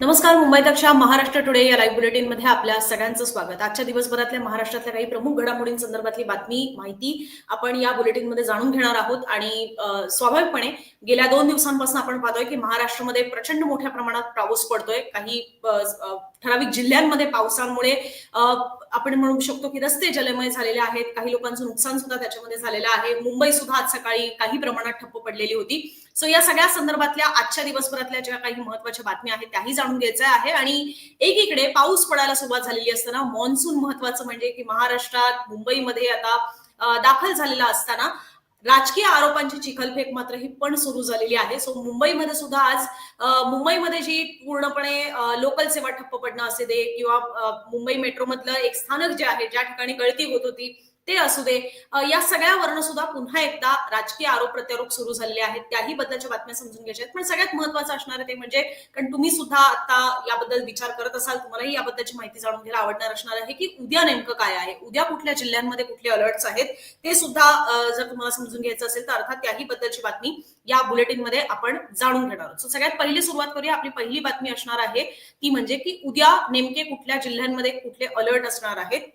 नमस्कार मुंबई दक्षा महाराष्ट्र टुडे या लाईव्ह बुलेटिनमध्ये आपल्या सगळ्यांचं स्वागत. आजच्या दिवसभरातल्या महाराष्ट्रातल्या काही प्रमुख घडामोडींसंदर्भातली बातमी माहिती आपण या बुलेटिनमध्ये जाणून घेणार आहोत. आणि स्वाभाविकपणे गेल्या दोन दिवसांपासून आपण पाहतोय की महाराष्ट्रामध्ये प्रचंड मोठ्या प्रमाणात पाऊस पडतोय. काही ठराविक जिल्ह्यांमध्ये पावसामुळे अ, आपण म्हणू शकतो की रस्ते जलमय झालेले आहेत काही लोकांचं नुकसान सुद्धा त्याच्यामध्ये झालेलं आहे. मुंबई सुद्धा आज सकाळी काही प्रमाणात ठप्प पडलेली होती. सो या सगळ्या संदर्भातल्या आजच्या दिवसभरातल्या ज्या काही महत्त्वाच्या बातम्या आहेत त्याही जाणून घ्यायचं आहे. आणि एकीकडे पाऊस पडायला सुरुवात झालेली असताना मान्सून महत्वाचं म्हणजे की महाराष्ट्रात मुंबईमध्ये आता दाखल झालेला असताना राजकीय आरोपांची चिखलफेक मात्र ही पण सुरू झालेली आहे. सो मुंबईमध्ये सुद्धा आज मुंबईमध्ये जी पूर्णपणे लोकल सेवा ठप्प पडणं असे दे किंवा मुंबई मेट्रोमधलं एक स्थानक जे आहे ज्या ठिकाणी गळती होत होती ते असू दे. या सगळ्यावरनं सुद्धा पुन्हा एकदा राजकीय आरोप प्रत्यारोप सुरू झालेले आहेत. त्याही बद्दलच्या बातम्या समजून घ्यायच्या आहेत. पण सगळ्यात महत्वाचं असणार आहे ते म्हणजे कारण तुम्ही सुद्धा आता याबद्दल विचार करत असाल तुम्हालाही याबद्दलची माहिती जाणून घ्यायला आवडणार असणार आहे की उद्या नेमकं काय आहे? उद्या कुठल्या जिल्ह्यांमध्ये कुठले अलर्ट्स आहेत? ते सुद्धा जर तुम्हाला समजून घ्यायचं असेल तर अर्थात त्याही बद्दलची बातमी या बुलेटिनमध्ये आपण जाणून घेणार आहोत. सगळ्यात पहिली सुरुवात करूया. आपली पहिली बातमी असणार आहे ती म्हणजे की उद्या नेमके कुठल्या जिल्ह्यांमध्ये कुठले अलर्ट असणार आहेत?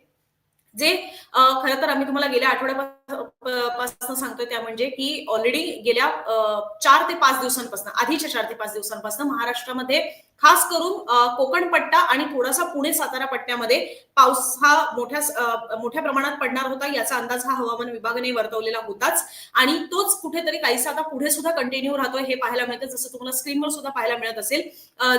जे खरं तर आम्ही तुम्हाला गेल्या आठवड्यापासून सांगतोय त्या म्हणजे की ऑलरेडी गेल्या चार ते पाच दिवसांपासून आधीच्या चार ते पाच दिवसांपासून महाराष्ट्रामध्ये खास करून कोकण पट्टा आणि थोडासा पुणे सातारा पट्ट्यामध्ये पाऊस हा मोठ्या मोठ्या प्रमाणात पडणार होता. याचा अंदाज हा हवामान विभागाने वर्तवलेला होताच. आणि तोच कुठेतरी काहीसा आता पुढे सुद्धा कंटिन्यू राहतोय हे पाहायला मिळतं. जसं तुम्हाला स्क्रीनवर सुद्धा पाहायला मिळत असेल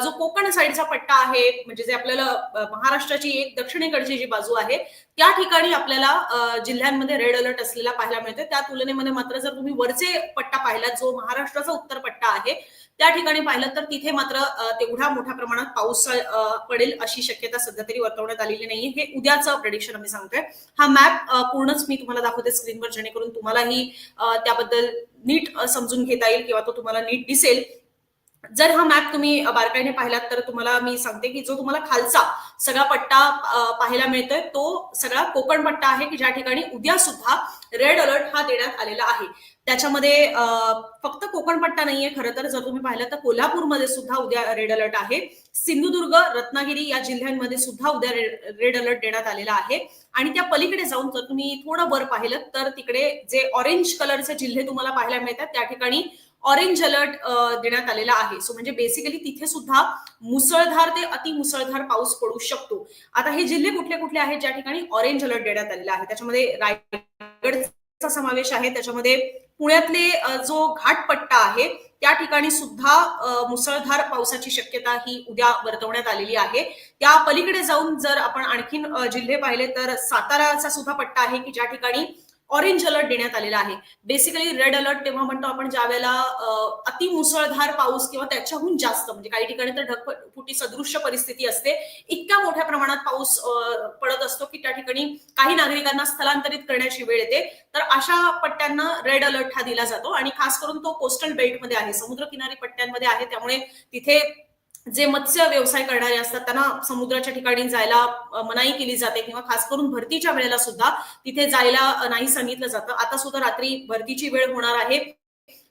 जो कोकण साईडचा पट्टा आहे म्हणजे जे आपल्याला महाराष्ट्राची एक दक्षिणेकडची जी बाजू आहे त्या ठिकाणी आपल्याला जिल्ह्यांमध्ये रेड अलर्ट असलेला पाहायला मिळते. त्या तुलनेमध्ये मात्र जर तुम्ही वरचे पट्टा पाहिलात जो महाराष्ट्राचा उत्तर पट्टा आहे त्या ठिकाणी पाहिलं तर तिथे मात्र तेवढा मोठ्या प्रमाणात पाऊस पडेल अशी शक्यता सध्या तरी वर्तवण्यात आलेली नाहीये. हे उद्याचं प्रडिक्शन आम्ही सांगतोय. हा मॅप पूर्णच मी तुम्हाला दाखवते स्क्रीनवर जेणेकरून तुम्हालाही त्याबद्दल नीट समजून घेता येईल किंवा तो तुम्हाला नीट दिसेल. जर हा मॅप तुम्ही बारकाईने पाहिलात तर तुम्हाला मी सांगते की जो तुम्हाला खालचा सगळा पट्टा पाहायला मिळतोय तो सगळा कोकण पट्टा आहे की ज्या ठिकाणी उद्या सुद्धा रेड अलर्ट हा देण्यात आलेला आहे. त्याच्यामध्ये फक्त कोकण पट्टा नाहीये खरं तर जर तुम्ही पाहिलं तर कोल्हापूरमध्ये सुद्धा उद्या रेड अलर्ट आहे. सिंधुदुर्ग रत्नागिरी या जिल्ह्यांमध्ये सुद्धा उद्या रेड अलर्ट देण्यात आलेला आहे. आणि त्या पलीकडे जाऊन जर तुम्ही थोडं वर पाहिलं तर तिकडे जे ऑरेंज कलरचे जिल्हे तुम्हाला पाहायला मिळतात त्या ठिकाणी ऑरेंज अलर्ट देण्यात आलेला आहे. सो म्हणजे बेसिकली तिथे सुद्धा मुसळधार ते अति मुसळधार पाऊस पडू शकतो. आता हे जिल्हे कुठले कुठले आहेत? ज्या ठिकाणी ऑरेंज अलर्ट देण्यात आलेला आहे. त्याच्यामध्ये रायगडचा समावेश आहे. त्याच्यामध्ये पुण्यातले जो घाटपट्टा आहे त्या ठिकाणी सुद्धा मुसळधार पावसाची शक्यता ही उद्या वर्तवण्यात आलेली आहे. त्या पलीकडे जाऊन जर आपण आणखीन जिल्हे पाहिले तर साताराचा सुद्धा पट्टा आहे की ज्या ठिकाणी ऑरेंज अलर्ट देण्यात आलेला आहे. बेसिकली रेड अलर्ट तेव्हा म्हणतो आपण ज्या वेळेला अति मुसळधार पाऊस किंवा त्याच्याहून जास्त म्हणजे काही ठिकाणी तर ढगफुटी सदृश्य परिस्थिती असते. इतक्या मोठ्या प्रमाणात पाऊस पडत असतो की त्या ठिकाणी काही नागरिकांना स्थलांतरित करण्याची वेळ येते. तर अशा पट्ट्यांना रेड अलर्ट हा दिला जातो. आणि खास करून तो कोस्टल बेल्टमध्ये आहे. समुद्रकिनारी पट्ट्यांमध्ये आहे. त्यामुळे तिथे जे मत्स्य व्यवसाय करणारे असतात त्यांना समुद्राच्या ठिकाणी जायला मनाई केली जाते किंवा खास करून भरतीच्या वेळेला सुद्धा तिथे जायला नाही सांगितलं जातं. आता सुद्धा रात्री भरतीची वेळ होणार आहे.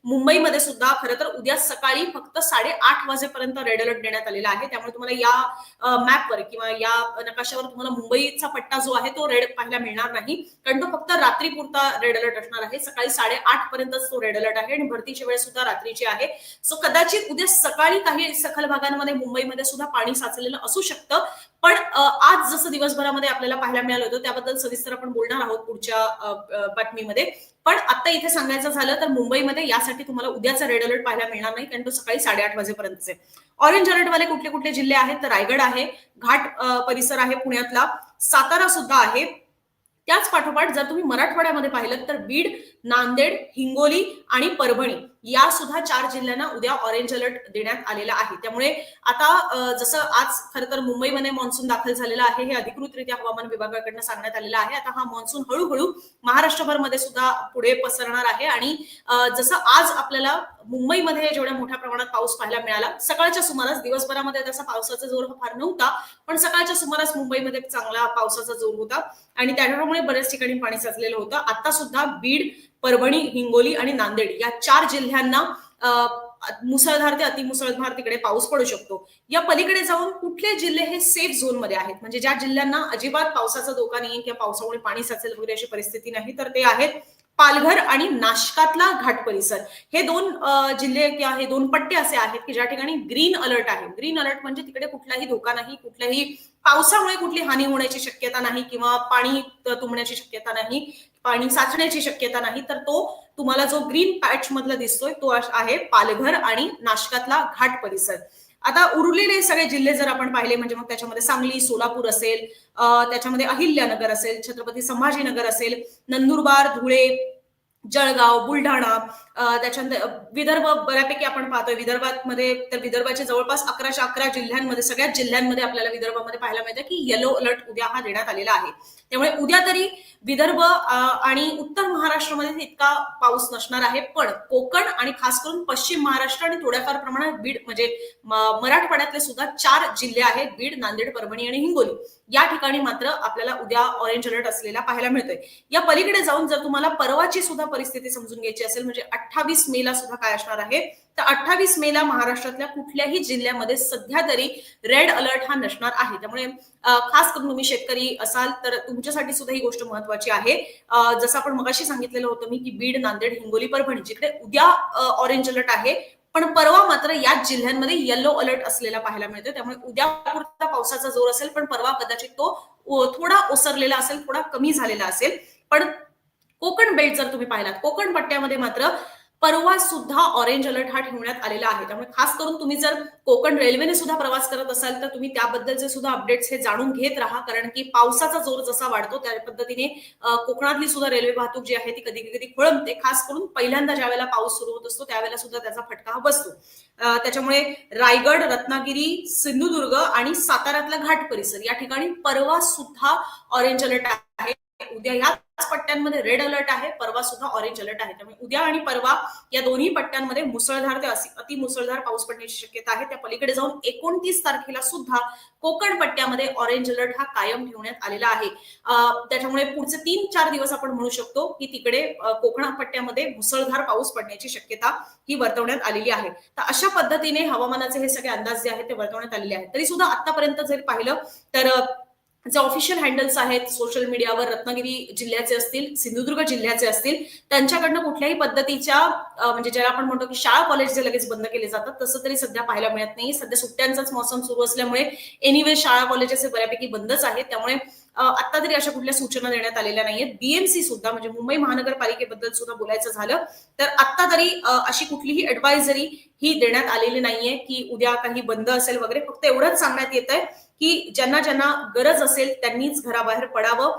मुंबईमध्ये सुद्धा खरं तर उद्या सकाळी फक्त साडेआठ वाजेपर्यंत रेड अलर्ट देण्यात आलेला आहे. त्यामुळे तुम्हाला या मॅपवर किंवा या नकाशावर तुम्हाला मुंबईचा पट्टा जो आहे तो रेड पाहायला मिळणार नाही. कारण तो फक्त रात्रीपुरता रेड अलर्ट असणार आहे. सकाळी साडेआठ पर्यंतच तो रेड अलर्ट आहे आणि भरतीची वेळ सुद्धा रात्रीची आहे. सो कदाचित उद्या सकाळी काही सखल भागांमध्ये मुंबईमध्ये सुद्धा पाणी साचलेलं असू शकतं. पण आज जसं दिवसभरामध्ये आपल्याला पाहायला मिळालं होतं त्याबद्दल सविस्तर आपण बोलणार आहोत पुढच्या बातमीमध्ये. पण आता इथे सांगायचं झालं तर मुंबईमध्ये यासाठी तुम्हाला उद्याचा रेड अलर्ट पाहायला मिळणार नाही कारण तो सकाळी साडेआठ वाजेपर्यंतचे. ऑरेंज अलर्टवाले कुठले कुठले जिल्हे आहेत? तर रायगड आहे घाट परिसर आहे पुण्यातला सातारा सुद्धा आहे. त्याच पाठोपाठ जर तुम्ही मराठवाड्यामध्ये पाहिलं तर बीड नांदेड हिंगोली आणि परभणी. या सुद्धा चार जिल्ह्यांना उद्या ऑरेंज अलर्ट देण्यात आलेला आहे. त्यामुळे आता जसं आज खर तर मुंबईमध्ये मान्सून दाखल झालेला आहे हे अधिकृतरित्या हवामान विभागाकडनं सांगण्यात आलेलं आहे. आता हा मान्सून हळूहळू महाराष्ट्रभरमध्ये सुद्धा पुढे पसरणार आहे आणि जसं आज आपल्याला मुंबईमध्ये जेवढ्या मोठ्या प्रमाणात पाऊस पाहायला मिळाला सकाळच्या सुमारास दिवसभरामध्ये त्याचा पावसाचा जोर फार नव्हता पण सकाळच्या सुमारास मुंबईमध्ये चांगला पावसाचा जोर होता आणि त्याच्यामुळे बऱ्याच ठिकाणी पाणी साचलेलं होतं. आता सुद्धा बीड परभणी हिंगोली आणि नांदेड या चार जिल्ह्यांना मुसळधार ते अतिमुसळधार तिकडे पाऊस पडू शकतो. या पलीकडे जाऊन कुठले जिल्हे हे सेफ झोनमध्ये आहेत? म्हणजे ज्या जिल्ह्यांना अजिबात पावसाचा धोका नाही किंवा पावसामुळे पाणी साचेल वगैरे अशी परिस्थिती नाही तर ते आहेत पालघर आणि नाशकातला घाट परिसर. हे दोन जिल्हे किंवा हे दोन पट्टे असे आहेत की ज्या ठिकाणी ग्रीन अलर्ट आहे. ग्रीन अलर्ट म्हणजे तिकडे कुठलाही धोका नाही कुठल्याही पावसामुळे कुठली हानी होण्याची शक्यता नाही किंवा पाणी तुंबण्याची शक्यता नाही. पाणी साचण्याची शक्यता नाही तर तो तुम्हाला जो ग्रीन पॅच मधला दिसतोय तो आहे पालघर आणि नाशकातला घाट परिसर. आता उरलेले सगळे जिल्हे जर आपण पाहिले म्हणजे मग त्याच्यामध्ये सांगली सोलापूर असेल त्याच्यामध्ये अहिल्यानगर असेल छत्रपती संभाजीनगर असेल नंदुरबार धुळे जळगाव बुलढाणा त्याच्यानंतर विदर्भ बऱ्यापैकी आपण पाहतोय. विदर्भात मध्ये तर विदर्भाचे जवळपास अकराशे अकरा जिल्ह्यांमध्ये सगळ्याच जिल्ह्यांमध्ये आपल्याला विदर्भामध्ये पाहायला मिळतं की येलो अलर्ट उद्या हा देण्यात आलेला आहे. त्यामुळे उद्या तरी विदर्भ आणि उत्तर महाराष्ट्रामध्ये इतका पाऊस नसणार आहे. पण कोकण आणि खास करून पश्चिम महाराष्ट्र आणि थोड्याफार प्रमाणात बीड म्हणजे मराठवाड्यातले सुद्धा चार जिल्हे आहेत. बीड नांदेड परभणी आणि हिंगोली. या ठिकाणी मात्र आपल्याला उद्या ऑरेंज अलर्ट असलेला पाहायला मिळतोय. या पलीकडे जाऊन जर तुम्हाला परवाची सुद्धा परिस्थिती समजून घ्यायची असेल म्हणजे अठ्ठावीस मेला सुद्धा काय असणार आहे तर अठ्ठावीस मेला महाराष्ट्रातल्या कुठल्याही जिल्ह्यामध्ये सध्या तरी रेड अलर्ट हा नसणार आहे. त्यामुळे खास करून तुम्ही शेतकरी असाल तर तुमच्यासाठी सुद्धा ही गोष्ट महत्वाची आहे. जसं आपण मगाशी सांगितलेलं होतं मी की बीड नांदेड हिंगोली परभणी जिकडे उद्या ऑरेंज अलर्ट आहे पण परवा मात्र याच जिल्ह्यांमध्ये येलो अलर्ट असलेला पाहायला मिळतो त्यामुळे उद्या पुरता पावसाचा जोर असेल पण परवा कदाचित तो थोडा ओसरलेला असेल थोडा कमी झालेला असेल. पण कोकण बेल्ट जर तुम्ही पाहिलात कोकण पट्ट्यामध्ये मात्र परवा सुद्धा ऑरेंज अलर्ट हा ठेवण्यात आलेला आहे. त्यामुळे खास करून तुम्ही जर कोकण रेल्वेने सुद्धा प्रवास करत असाल तर तुम्ही त्याबद्दलचे सुद्धा अपडेट्स हे जाणून घेत राहा. कारण की पावसाचा जोर जसा वाढतो त्या पद्धतीने कोकणातली सुद्धा रेल्वे वाहतूक जी आहे ती कधी कधी खोळंबते. खास करून पहिल्यांदा ज्या वेळेला पाऊस सुरू होत असतो त्यावेळेला सुद्धा त्याचा फटका हा बसतो. त्याच्यामुळे रायगड रत्नागिरी सिंधुदुर्ग आणि साताऱ्यातला घाट परिसर या ठिकाणी परवा सुद्धा ऑरेंज अलर्ट आहे. उद्या याच पट्ट्यांमध्ये रेड अलर्ट आहे परवा सुद्धा ऑरेंज अलर्ट आहे. त्यामुळे उद्या आणि परवा या दोन्ही पट्ट्यांमध्ये मुसळधार ते अति- मुसळधार पाऊस पडण्याची शक्यता आहे. त्या पलीकडे जाऊन एकोणतीस तारखेला सुद्धा कोकण पट्ट्यामध्ये ऑरेंज अलर्ट हा कायम ठेवण्यात आलेला आहे. त्याच्यामुळे पुढचे तीन चार दिवस आपण म्हणू शकतो की तिकडे कोकण पट्ट्यामध्ये मुसळधार पाऊस पडण्याची शक्यता ही वर्तवण्यात आलेली आहे. तर अशा पद्धतीने हवामानाचे हे सगळे अंदाज जे आहेत ते वर्तवण्यात आलेले आहेत. तरी सुद्धा आतापर्यंत जर पाहिलं तर जे ऑफिशियल हँडल्स आहेत सोशल मीडियावर रत्नागिरी जिल्ह्याचे असतील सिंधुदुर्ग जिल्ह्याचे असतील त्यांच्याकडनं कुठल्याही पद्धतीच्या म्हणजे ज्याला आपण म्हणतो की शाळा कॉलेज जे लगेच बंद केले जातात तसं तरी सध्या पाहायला मिळत नाही. सध्या सुट्ट्यांचाच मौसम सुरू असल्यामुळे एनिवे शाळा कॉलेजेस हे बऱ्यापैकी बंदच आहेत. त्यामुळे आता तरी अशा कुठल्या सूचना देण्यात आलेल्या नाहीयेत. बीएमसी सुद्धा म्हणजे मुंबई महानगरपालिकेबद्दल सुद्धा बोलायचं झालं तर आता तरी अशी कुठलीही ऍडवायझरी ही देण्यात आलेली नाहीये की उद्या काही बंद असेल वगैरे. फक्त एवढंच सांगण्यात येत आहे की ज्यांना ज्यांना गरज असेल त्यांनीच घराबाहेर पडावं.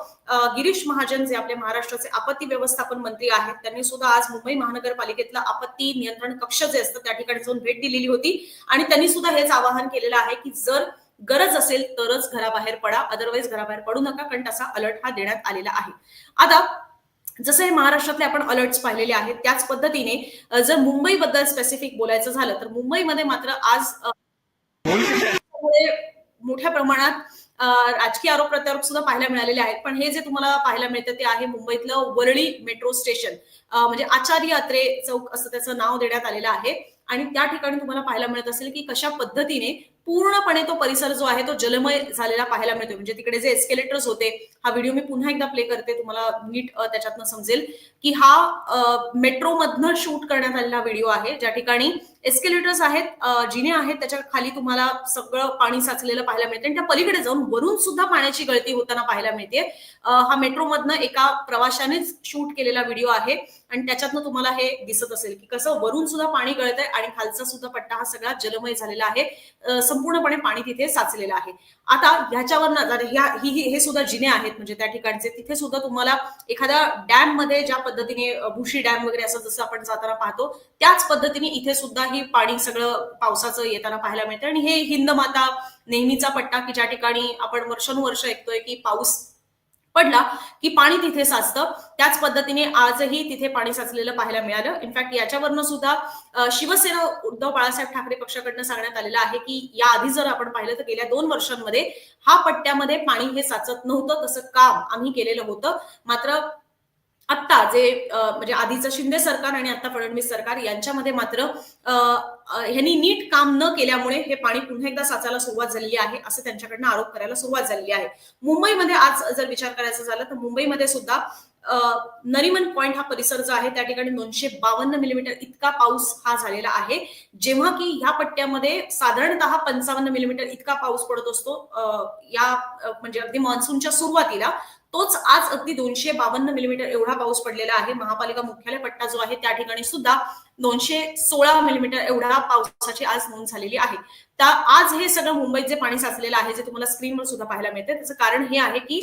गिरीश महाजन जे आपले महाराष्ट्राचे आपत्ती व्यवस्थापन मंत्री आहेत त्यांनी सुद्धा आज मुंबई महानगरपालिकेतलं आपत्ती नियंत्रण कक्ष जे असतं त्या ठिकाणी जाऊन भेट दिलेली होती. आणि त्यांनी सुद्धा हेच आवाहन केलेलं आहे की जर गरज असेल तरच घराबाहेर पडा अदरवाईज घराबाहेर पडू नका कारण तसा अलर्ट हा देण्यात आलेला आहे. आता जसं हे महाराष्ट्रातले आपण अलर्ट्स पाहिलेले आहेत त्याच पद्धतीने जर मुंबईबद्दल स्पेसिफिक बोलायचं झालं तर मुंबईमध्ये मात्र आज मोठ्या प्रमाणात राजकीय आरोप प्रत्यारोप सुद्धा पाहायला मिळालेले आहेत. पण हे जे तुम्हाला पाहायला मिळतं ते आहे मुंबईतलं वरळी मेट्रो स्टेशन. म्हणजे आचार्य अत्रे चौक असं त्याचं नाव देण्यात आलेलं आहे. आणि त्या ठिकाणी तुम्हाला पाहायला मिळत असेल की कशा पद्धतीने पूर्णपणे तो परिसर जो आहे तो जलमय झालेला पाहायला मिळतो म्हणजे तिकडे जे एस्केलेटर्स होते हा व्हिडिओ मी पुन्हा एकदा प्ले करते तुम्हाला नीट त्याच्यातनं समजेल की हा मेट्रोमधनं शूट करण्यात आलेला व्हिडिओ आहे. ज्या ठिकाणी एस्केलेटर्स आहेत जिने आहेत त्याच्याखाली तुम्हाला सगळं पाणी साचलेलं पाहायला मिळते आणि त्या पलीकडे जाऊन वरून सुद्धा पाण्याची गळती होताना पाहायला मिळते. हा मेट्रोमधनं एका प्रवाशानेच शूट केलेला व्हिडिओ आहे आणि त्याच्यातनं तुम्हाला हे दिसत असेल की कसं वरून सुद्धा पाणी गळत आहे आणि खालचा सुद्धा पट्टा हा सगळा जलमय झालेला आहे. संपूर्णपणे पाणी तिथे साचलेलं आहे. आता ह्याच्यावर ह्या ही हे सुद्धा जिने आहेत म्हणजे त्या ठिकाणचे. तिथे सुद्धा तुम्हाला एखाद्या डॅममध्ये ज्या पद्धतीने भुशी डॅम वगैरे असं जसं आपण जाताना पाहतो त्याच पद्धतीने इथे सुद्धा ही पाणी सगळं पावसाचं येताना पाहायला मिळतं आणि हे हिंद माता नेहमीचा पट्टा की ज्या ठिकाणी आपण वर्षानुवर्ष ऐकतोय की पाऊस पडला की पाणी तिथे साचतं. त्याच पद्धतीने आजही तिथे पाणी साचलेलं पाहायला मिळालं. इनफॅक्ट याच्यावरनं सुद्धा शिवसेना उद्धव बाळासाहेब ठाकरे पक्षाकडनं सांगण्यात आलेलं आहे की या आधी जर आपण पाहिलं तर गेल्या दोन वर्षांमध्ये हा पट्ट्यामध्ये पाणी हे साचत नव्हतं. तसं काम आम्ही केलेलं होतं. मात्र आत्ता जे म्हणजे आधीचं शिंदे सरकार आणि आता फडणवीस सरकार यांच्यामध्ये मात्र ह्यांनी नीट काम न केल्यामुळे हे पाणी पुन्हा एकदा साचायला सुरुवात झालेली आहे असं त्यांच्याकडनं आरोप करायला सुरुवात झालेली आहे. मुंबईमध्ये आज जर विचार करायचा झाला तर मुंबईमध्ये सुद्धा अ, नरिमन पॉइंट हा परिसर जो आहे त्या ठिकाणी दोनशे बावन्न मिलीमीटर इतका पाऊस हा झालेला आहे. जेव्हा की ह्या पट्ट्यामध्ये साधारणतः पंचावन्न मिलीमीटर इतका पाऊस पडत असतो या म्हणजे अगदी मान्सूनच्या सुरुवातीला. तोच आज अगदी दोनशे बावन्न मिलीमीटर एवढा पाऊस पडलेला आहे. महापालिका मुख्यालय पट्टा जो आहे त्या ठिकाणी सुद्धा दोनशे सोळा मिलीमीटर एवढा पावसाची आज नोंद झालेली आहे. तर आज हे सगळं मुंबईत जे पाणी साचलेलं आहे जे तुम्हाला स्क्रीनवर सुद्धा पाहायला मिळते त्याचं कारण हे आहे की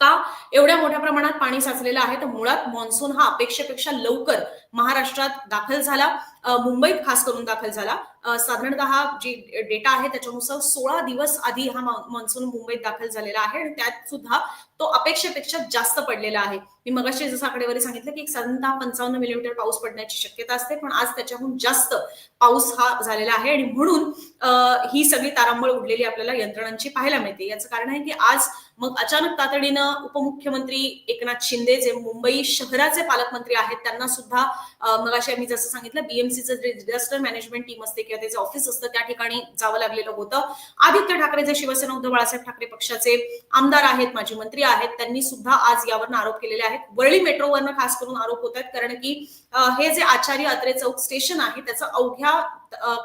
का एवढ्या मोठ्या प्रमाणात पाणी साचलेलं आहे? तर मुळात मान्सून हा अपेक्षेपेक्षा लवकर महाराष्ट्रात दाखल झाला. मुंबईत खास करून दाखल झाला. साधारणतः जी डेटा आहे त्याच्यानुसार सोळा दिवस आधी हा मान्सून मुंबईत दाखल झालेला आहे आणि त्यात सुद्धा तो अपेक्षेपेक्षा जास्त पडलेला आहे. मी मगाशी जसं आकडेवारी सांगितलं की साधारणतः पंचावन्न मिलीमीटर पाऊस पडण्याची शक्यता असते पण आज त्याच्याहून जास्त पाऊस हा झालेला आहे आणि म्हणून ही सगळी तारांबळ उडलेली आपल्याला यंत्रणांची पाहायला मिळते. याचं कारण आहे की आज मग अचानक तातडीनं उपमुख्यमंत्री एकनाथ शिंदे जे मुंबई शहराचे पालकमंत्री आहेत त्यांना सुद्धा मग अशा मी जसं सांगितलं बीएमसीचं जे डिझास्टर मॅनेजमेंट टीम असते किंवा त्याचे ऑफिस असतं त्या ठिकाणी जावं लागलेलं होतं. आदित्य ठाकरे जे शिवसेना उद्धव बाळासाहेब ठाकरे पक्षाचे आमदार आहेत माजी मंत्री आहेत त्यांनी सुद्धा आज यावरनं आरोप केलेले आहेत. वरळी मेट्रोवरनं खास करून आरोप होत आहेत कारण की हे जे आचार्य अत्रे चौक स्टेशन आहे त्याचं अवघ्या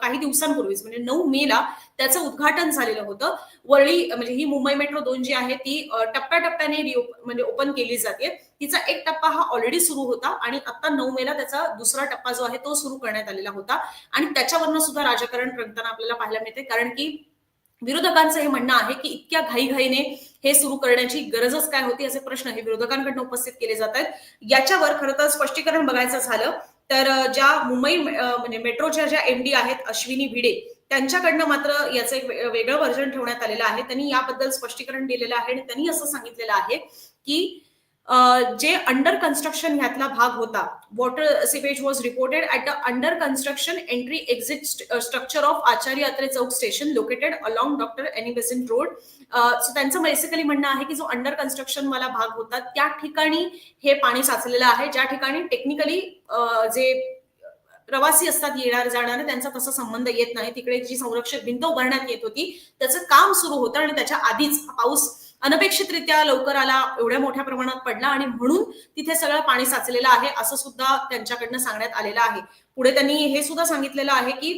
काही दिवसांपूर्वीच म्हणजे नऊ मेला त्याचं उद्घाटन झालेलं होतं. वरळी म्हणजे ही मुंबई मेट्रो दोन जी आहे ती टप्प्याटप्प्याने म्हणजे ओपन केली जाते. तिचा एक टप्पा हा ऑलरेडी सुरू होता आणि आता नऊ मेला त्याचा दुसरा टप्पा जो आहे तो सुरू करण्यात आलेला होता. आणि त्याच्यावरनं सुद्धा राजकारण रंगताना आपल्याला पाहायला मिळते. कारण की विरोधकांचं हे म्हणणं आहे की इतक्या घाईघाईने हे सुरू करण्याची गरजच काय होती असे प्रश्न हे विरोधकांकडून उपस्थित केले जात आहेत. याच्यावर खरं तर स्पष्टीकरण बघायचं झालं तर ज्या मुंबई म्हणजे मेट्रोच्या ज्या एमडी आहेत अश्विनी भिडे त्यांच्याकडनं मात्र याचं एक वेगळं व्हर्जन ठेवण्यात आलेलं आहे. त्यांनी याबद्दल स्पष्टीकरण दिलेलं आहे आणि त्यांनी असं सांगितलेलं आहे की जे अंडर कन्स्ट्रक्शन ह्यातला भाग होता water seepage was reported at the under construction entry exit structure of Acharya Atre Chowk station located along doctor Annie Besant road so त्यांचं बेसिकली म्हणणं आहे की जो अंडर कन्स्ट्रक्शन वाला भाग होता त्या ठिकाणी हे पाणी साचलेलं आहे ज्या ठिकाणी टेक्निकली जे प्रवासी असतात येणार जाणारे त्यांचा तसा संबंध येत नाही. तिकडे जी संरक्षक भिंत उभारण्यात येत होती त्याचं काम सुरू होतं आणि त्याच्या आधीच पाऊस अनपेक्षितरित्या लवकर आला एवढ्या मोठ्या प्रमाणात पडला आणि म्हणून तिथे सगळं पाणी साचलेलं आहे असं सुद्धा त्यांच्याकडनं सांगण्यात आलेलं आहे. पुढे त्यांनी हे सुद्धा सांगितलेलं आहे की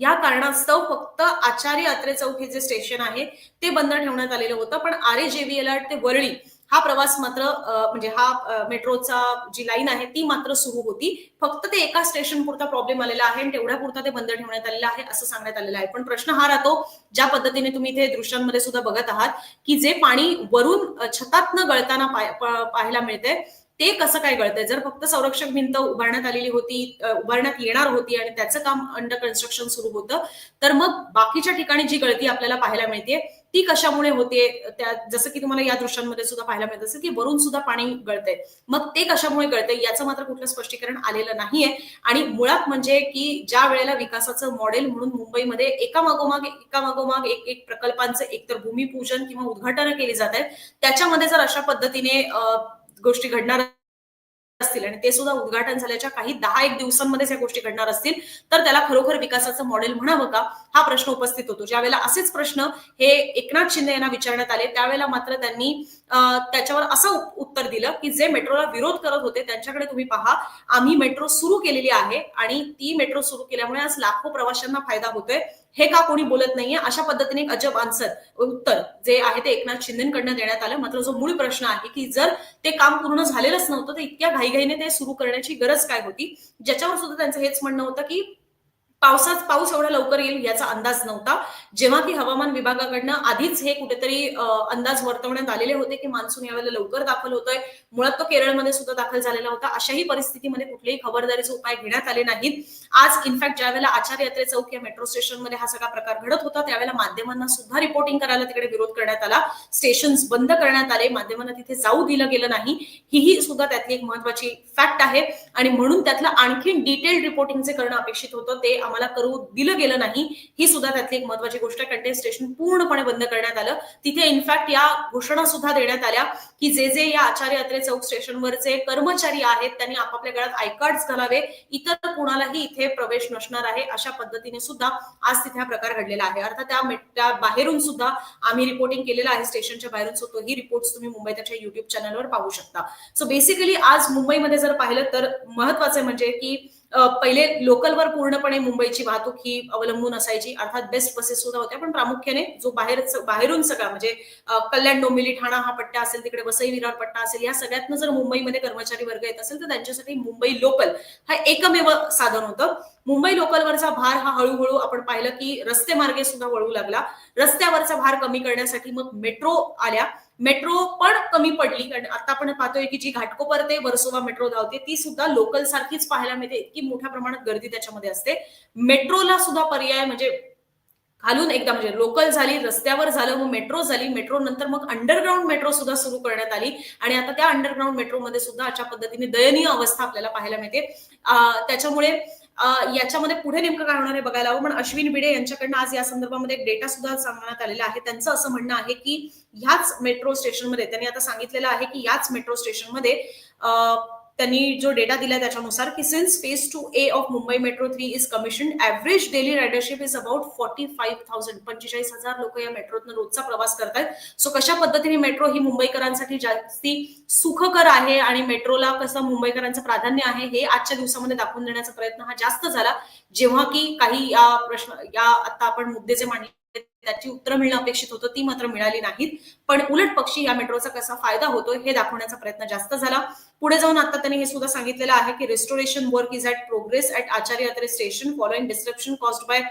या कारणास्तव फक्त आचार्य अत्रे चौक हे जे स्टेशन आहे ते बंद ठेवण्यात आलेलं होतं. पण आर ए जेव्हीएल ते वरळी हा प्रवास मात्र म्हणजे हा मेट्रोचा जी लाईन आहे ती मात्र सुरू होती. फक्त ते एका स्टेशन पुरता प्रॉब्लेम आलेला आहे आणि तेवढ्या पुरता ते बंद ठेवण्यात आलेलं आहे असं सांगण्यात आलेलं आहे. पण प्रश्न हा राहतो ज्या पद्धतीने तुम्ही इथे दृश्यांमध्ये सुद्धा बघत आहात की जे पाणी वरून छतातनं गळताना पाहायला मिळते ते कसं काय गळतंय? जर फक्त संरक्षक भिंत उभारण्यात आलेली होती उभारण्यात येणार होती आणि त्याचं काम अंडर कन्स्ट्रक्शन सुरू होतं तर मग बाकीच्या ठिकाणी जी गळती आपल्याला पाहायला मिळते ती कशामुळे होते? त्या जसं की तुम्हाला या दृश्यांमध्ये सुद्धा पाहायला मिळत असेल की वरून सुद्धा पाणी गळतंय. मग ते कशामुळे गळतंय याचं मात्र कुठलं स्पष्टीकरण आलेलं नाहीये. आणि मुळात म्हणजे की ज्या वेळेला विकासाचं मॉडेल म्हणून मुंबईमध्ये एका मागोमाग एका मागोमाग एक एक प्रकल्पांचं एकतर भूमिपूजन किंवा उद्घाटन केली जात आहेत त्याच्यामध्ये जर अशा पद्धतीने गोष्टी घडणार असतील आणि ते सुद्धा उद्घाटन झाल्याच्या काही दहा एक दिवसांमध्येच या गोष्टी घडणार असतील तर त्याला खरोखर विकासाचं मॉडेल म्हणावं का? हा प्रश्न उपस्थित होतो. ज्यावेळेला असेच प्रश्न हे एकनाथ शिंदे यांना विचारण्यात आले त्यावेळेला मात्र त्यांनी त्याच्यावर असं उत्तर दिलं की जे मेट्रोला विरोध करत होते त्यांच्याकडे तुम्ही पहा. आम्ही मेट्रो सुरू केलेली आहे आणि ती मेट्रो सुरू केल्यामुळे आज लाखो प्रवाशांना फायदा होतोय. हे का कोणी बोलत नाहीये? अशा पद्धतीने एक अजब आन्सर उत्तर जे आहे ते एकनाथ शिंदेकडनं देण्यात आलं. मात्र जो मूळ प्रश्न आहे की जर ते काम पूर्ण झालेलंच नव्हतं तर इतक्या घाईघाईने ते सुरू करण्याची गरज काय होती? ज्याच्यावर सुद्धा त्यांचं हेच म्हणणं होतं की पावसात पाऊस एवढा लवकर येईल याचा अंदाज नव्हता. जेव्हा की हवामान विभागाकडनं आधीच हे कुठेतरी अंदाज वर्तवण्यात आलेले होते की मान्सून यावेळेला लवकर दाखल होतोय. मुळात तो केरळमध्ये सुद्धा दाखल झालेला होता. अशाही परिस्थितीमध्ये कुठलेही खबरदारीचे उपाय घेण्यात आले नाहीत. आज इनफॅक्ट ज्यावेळेला आचार्य यात्रे चौक या मेट्रो स्टेशनमध्ये हा सगळा प्रकार घडत होता त्यावेळेला माध्यमांना सुद्धा रिपोर्टिंग करायला तिकडे विरोध करण्यात आला. स्टेशन्स बंद करण्यात आले. माध्यमांना तिथे जाऊ दिलं गेलं नाही. हीही सुद्धा त्यातली एक महत्वाची फॅक्ट आहे. आणि म्हणून त्यातलं आणखी डिटेल रिपोर्टिंगचे करणं अपेक्षित होतं ते आम्हाला करू दिलं गेलं नाही ही सुद्धा त्यातली एक महत्वाची गोष्ट आहे. स्टेशन पूर्णपणे बंद करण्यात आलं. तिथे इनफॅक्ट या घोषणा सुद्धा देण्यात आल्या की जे जे या आचार्य अत्रे चौक स्टेशनवरचे कर्मचारी आहेत त्यांनी आपापल्या गळ्यात आय कार्ड घालावे. इतर कुणालाही इथे प्रवेश नसणार आहे अशा पद्धतीने सुद्धा आज तिथे हा प्रकार घडलेला आहे. अर्थात त्या त्या बाहेरून सुद्धा आम्ही रिपोर्टिंग केलेलं आहे स्टेशनच्या बाहेरून. सो तोही रिपोर्ट तुम्ही मुंबई त्याच्या युट्यूब चॅनलवर पाहू शकता. सो बेसिकली आज मुंबईमध्ये जर पाहिलं तर महत्वाचं म्हणजे की पहिले लोकलवर पूर्णपणे मुंबईची वाहतूक ही अवलंबून असायची. अर्थात बेस्ट बसेस सुद्धा होत्या पण प्रामुख्याने जो बाहेर बाहेरून सगळा म्हणजे कल्याण डोंबिवली ठाणा हा पट्टा असेल तिकडे वसई विरार पट्टा असेल या सगळ्यातनं जर मुंबईमध्ये कर्मचारी वर्ग येत असेल तर त्यांच्यासाठी मुंबई लोकल हा एकमेव साधन होतं. मुंबई लोकलवरचा भार हा हळूहळू आपण पाहिलं की रस्ते मार्गे सुद्धा वळू लागला. रस्त्यावरचा भार कमी करण्यासाठी मग मेट्रो आल्या. मेट्रो पण कमी पडली. कारण आता आपण पाहतोय की जी घाटकोपर ते वर्सोवा मेट्रो धावते ती सुद्धा लोकल सारखीच पाहायला मिळते. इतकी मोठ्या प्रमाणात गर्दी त्याच्यामध्ये असते. मेट्रोला सुद्धा पर्याय म्हणजे घालून एकदा म्हणजे लोकल झाली रस्त्यावर झालं मग मेट्रो झाली मेट्रो नंतर मग अंडरग्राऊंड मेट्रो सुद्धा सुरू करण्यात आली. आणि आता त्या अंडरग्राऊंड मेट्रोमध्ये सुद्धा अशा पद्धतीने दयनीय अवस्था आपल्याला पाहायला मिळते. त्याच्यामुळे याच्यामध्ये पुढे नेमकं काय होणार आहे बघायला हवं. पण अश्विन भिडे यांच्याकडनं आज या संदर्भामध्ये एक डेटा सुद्धा सांगण्यात आलेला आहे. त्यांचं असं म्हणणं आहे की ह्याच मेट्रो स्टेशनमध्ये त्यांनी आता सांगितलेलं आहे की याच मेट्रो स्टेशनमध्ये अं, त्यांनी जो डेटा दिलाय त्याच्यानुसार की since phase two A of Mumbai metro three is commission average daily ridership is about forty five thousand पंचेचाळीस हजार लोक या मेट्रोतनं रोजचा प्रवास करतायत. सो कशा पद्धतीने मेट्रो ही मुंबईकरांसाठी जास्ती सुखकर आहे आणि मेट्रोला कसं मुंबईकरांचं प्राधान्य आहे हे आजच्या दिवसामध्ये दाखवून देण्याचा प्रयत्न हा जास्त झाला. जेव्हा की काही या प्रश्न या आता आपण मुद्दे जे मांडले त्याची उत्तरं मिळणं अपेक्षित होतं ती मात्र मिळाली नाहीत. पण उलट पक्षी या मेट्रोचा कसा फायदा होतोय हे दाखवण्याचा प्रयत्न जास्त झाला. पुढे जाऊन आता त्यांनी हे सुद्धा सांगितलेलं आहे की restoration work is at progress at Acharya Atre station following description cost by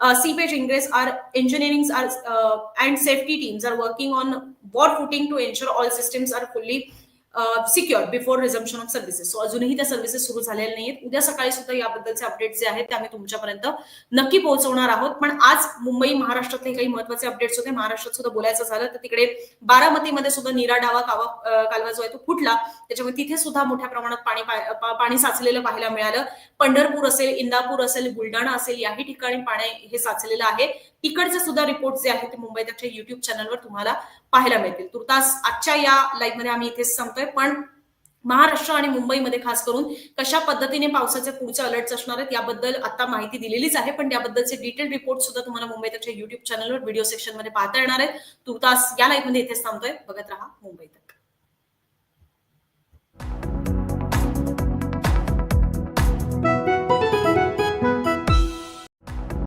seepage ingress our engineering are and safety teams are working on war footing to ensure all systems are fully secure before resumption of services so अजूनही त्या services सुरू झालेल्या नाहीत उद्या सकाळी सुद्धा याबद्दलचे update जे आहेत ते आम्ही तुमच्यापर्यंत नक्की पोहोचवणार आहोत. पण आज मुंबई महाराष्ट्रातले काही महत्त्वाचे अपडेट्स होते. महाराष्ट्रात सुद्धा बोलायचं झालं तर तिकडे बारामतीमध्ये सुद्धा निरा डावा कावा कालवा जो आहे तो फुटला. त्याच्यामुळे तिथे सुद्धा मोठ्या प्रमाणात पाणी पाणी साचलेलं पाहायला मिळालं. पंढरपूर असेल इंदापूर असेल बुलढाणा असेल याही ठिकाणी पाणी हे साचलेलं आहे. तिकडचे सुद्धा रिपोर्ट जे आहेत ते मुंबई त्याच्या युट्यूब चॅनलवर तुम्हाला पाहायला मिळतील. तुर्तास आजच्या या लाईव्हमध्ये आम्ही इथेच सांगतोय पण महाराष्ट्र आणि मुंबईमध्ये खास करून कशा पद्धतीने पावसाचे पुढचे अलर्ट्स असणार आहेत याबद्दल आता माहिती दिलेलीच आहे. पण त्याबद्दलचे डिटेल रिपोर्ट सुद्धा तुम्हाला मुंबई त्याच्या युट्यूब चॅनलवर व्हिडिओ सेक्शनमध्ये पाहता येणार आहेत. तुर्तास या लाईव्हमध्ये इथेच थांबतोय. बघत राहा मुंबईत.